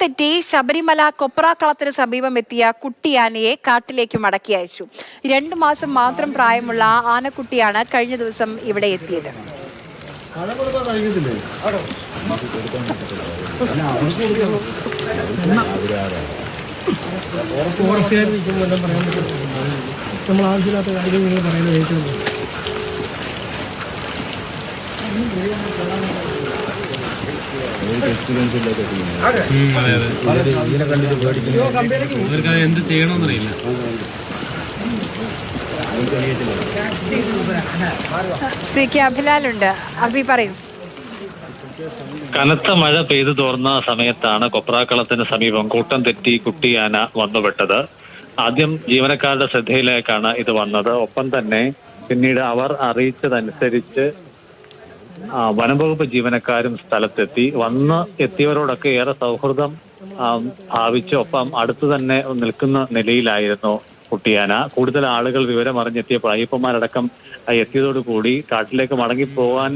തെറ്റി ശബരിമല കൊപ്രാക്കളത്തിന് സമീപം എത്തിയ കുട്ടിയാനയെ കാട്ടിലേക്ക് മടക്കി അയച്ചു. രണ്ടു മാസം മാത്രം പ്രായമുള്ള ആനക്കുട്ടിയാണ് കഴിഞ്ഞ ദിവസം ഇവിടെ എത്തിയത്. നമ്മൾ ആവശ്യമില്ലാത്ത കാര്യം നിങ്ങൾ പറയുന്നത് കേൾക്കുന്നത് അത് എന്ത് ചെയ്യണമെന്നറിയില്ല പറയും. കനത്ത മഴ പെയ്തു തോർന്ന സമയത്താണ് കൊപ്രാക്കളത്തിന് സമീപം കൂട്ടം തെറ്റി കുട്ടിയാന വന്നുപെട്ടത്. ആദ്യം ജീവനക്കാരുടെ ശ്രദ്ധയിലേക്കാണ് ഇത് വന്നത്. ഒപ്പം തന്നെ പിന്നീട് അവർ അറിയിച്ചതനുസരിച്ച് വനംവകുപ്പ് ജീവനക്കാരും സ്ഥലത്തെത്തി. വന്ന് എത്തിയവരോടൊക്കെ ഏറെ സൗഹൃദം ഭാവിച്ചൊപ്പം അടുത്തു തന്നെ നിൽക്കുന്ന നിലയിലായിരുന്നു. കുട്ടിയാന കൂടുതൽ ആളുകൾ വിവരം അറിഞ്ഞെത്തിയപ്പോൾ അയ്യപ്പന്മാരടക്കം എത്തിയതോടുകൂടി കാട്ടിലേക്ക് മടങ്ങിപ്പോകാൻ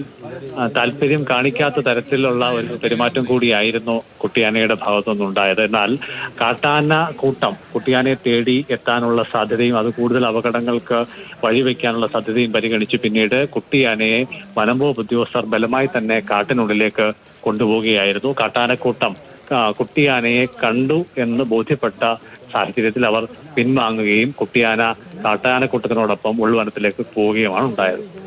താല്പര്യം കാണിക്കാത്ത തരത്തിലുള്ള ഒരു പെരുമാറ്റം കൂടിയായിരുന്നു കുട്ടിയാനയുടെ ഭാഗത്തുനിന്നുണ്ടായത് എന്നാൽ കാട്ടാന കൂട്ടം കുട്ടിയാനയെ തേടി എത്താനുള്ള സാധ്യതയും അത് കൂടുതൽ അപകടങ്ങൾക്ക് വഴിവെക്കാനുള്ള സാധ്യതയും പരിഗണിച്ച്. പിന്നീട് കുട്ടിയാനയെ വനംവകുപ്പ് ഉദ്യോഗസ്ഥർ ബലമായി തന്നെ കാട്ടിനുള്ളിലേക്ക് കൊണ്ടുപോവുകയായിരുന്നു. കാട്ടാനക്കൂട്ടം കുട്ടിയാനയെ കണ്ടു എന്ന് ബോധ്യപ്പെട്ട സാഹചര്യത്തിൽ അവർ പിൻവാങ്ങുകയും കുട്ടിയാന കാട്ടാനക്കൂട്ടത്തിനോടൊപ്പം ഉൾവനത്തിലേക്ക് പോവുകയുമാണ് ഉണ്ടായത്.